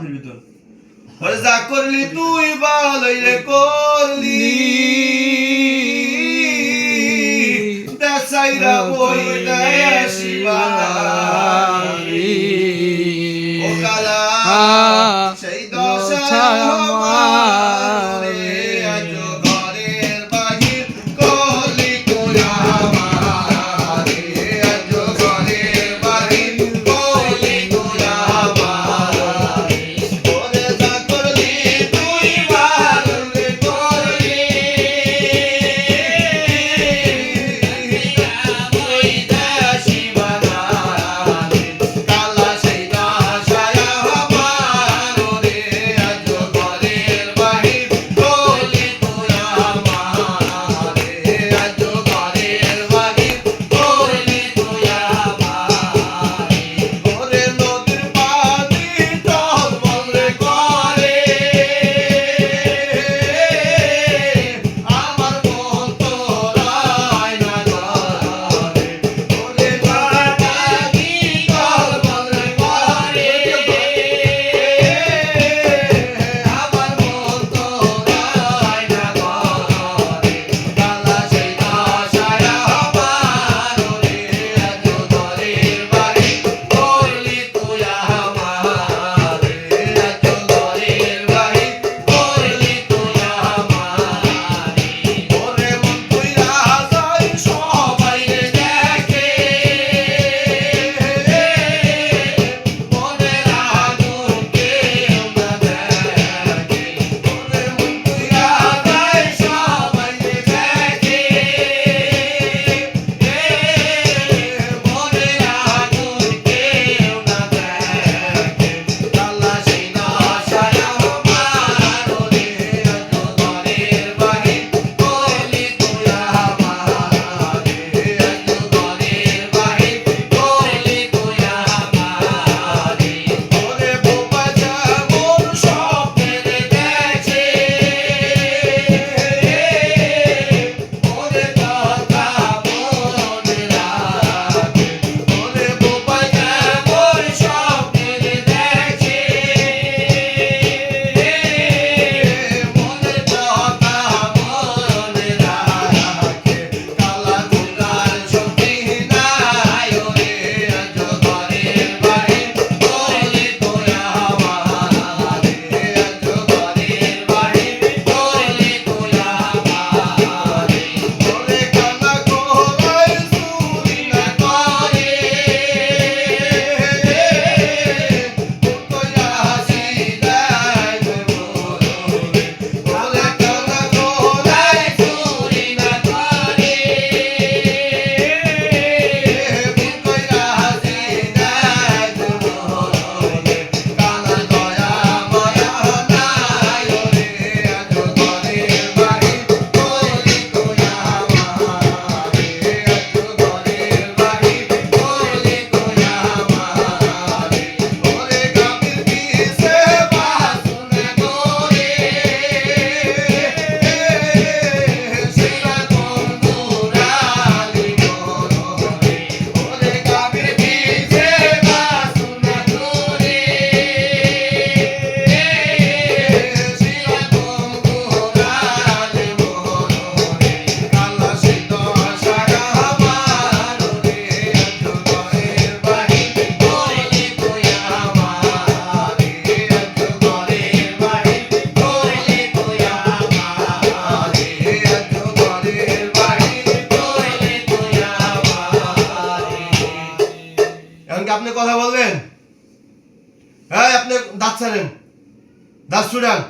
কাফির ভিতর ওরে যা করলি তুই ভালোই রে করলি। দেশাইরা বই দেশি বাঙালি। ও কালা সেই দশা এখন কি আপনি কথা বলবেন? হ্যাঁ আপনি দাঁত ছাড়েন। দাঁত ছুড়ান।